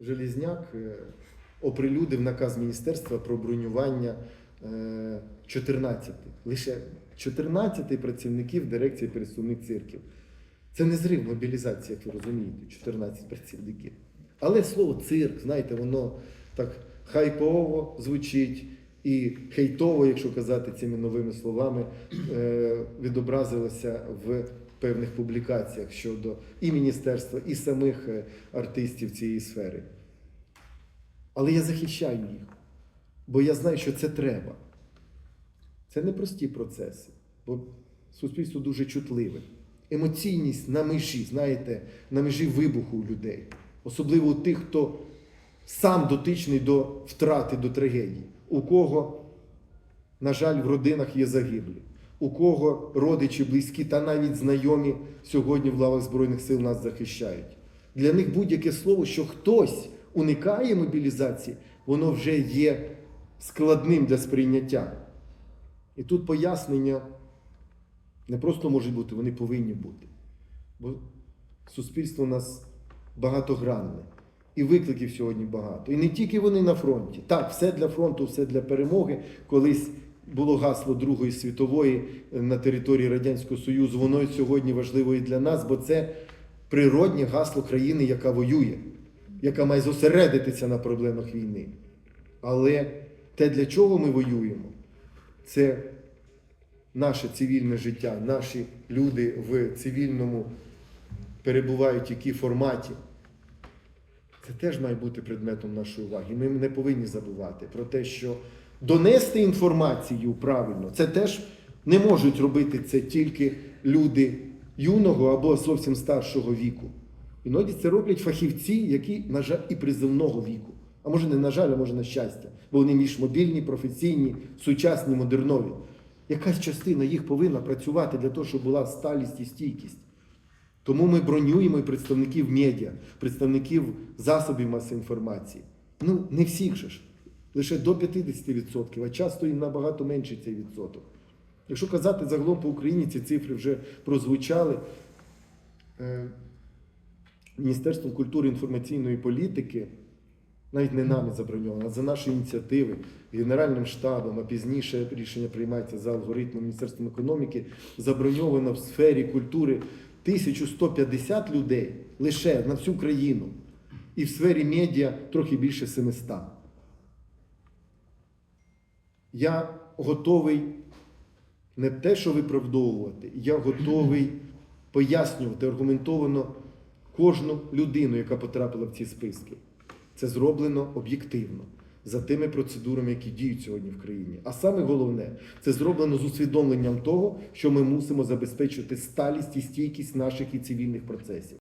Желізняк е, оприлюдив наказ міністерства про бронювання е, 14. Лише 14 працівників дирекції пересувних цирків. Це не зрив мобілізації, як ви розумієте, 14 працівників. Але слово цирк, знаєте, воно так хайпово звучить і хейтово, якщо казати цими новими словами, е, відобразилося в певних публікаціях щодо і міністерства, і самих е, артистів цієї сфери. Але я захищаю їх, бо я знаю, що це треба. Це не прості процеси, бо суспільство дуже чутливе. Емоційність на межі, знаєте, на межі вибуху у людей, особливо у тих, хто сам дотичний до втрати, до трагедії, у кого, на жаль, в родинах є загиблі, у кого родичі, близькі та навіть знайомі сьогодні в лавах Збройних сил нас захищають. Для них будь-яке слово, що хтось уникає мобілізації, воно вже є складним для сприйняття. І тут пояснення не просто можуть бути, вони повинні бути. Бо суспільство у нас багатогранне. І викликів сьогодні багато. І не тільки вони на фронті. Так, все для фронту, все для перемоги. Колись було гасло Другої світової е, на території Радянського Союзу. Воно сьогодні важливо і для нас, бо це природнє гасло країни, яка воює, яка має зосередитися на проблемах війни. Але те, для чого ми воюємо, це наше цивільне життя, наші люди в цивільному перебувають в якій форматі. Це теж має бути предметом нашої уваги. Ми не повинні забувати про те, що донести інформацію правильно, це теж не можуть робити це тільки люди юного або зовсім старшого віку. Іноді це роблять фахівці, які, на жаль, і призовного віку. А може не на жаль, а може на щастя, бо вони між мобільні, професійні, сучасні, модернові. Якась частина їх повинна працювати для того, щоб була сталість і стійкість. Тому ми бронюємо і представників медіа, представників засобів масової інформації. Ну, не всіх же ж, лише до 50%, а часто і набагато менший цей відсоток. Якщо казати загалом по Україні, ці цифри вже прозвучали. Е, Міністерством культури і інформаційної політики, навіть не нами заброньовано, а за нашої ініціативи, Генеральним штабом, а пізніше рішення приймається за алгоритмом Міністерством економіки, заброньовано в сфері культури 1150 людей лише на всю країну. І в сфері медіа трохи більше 700. Я готовий не те, що виправдовувати, я готовий пояснювати аргументовано кожну людину, яка потрапила в ці списки. Це зроблено об'єктивно за тими процедурами, які діють сьогодні в країні. А саме головне, це зроблено з усвідомленням того, що ми мусимо забезпечити сталість і стійкість наших і цивільних процесів.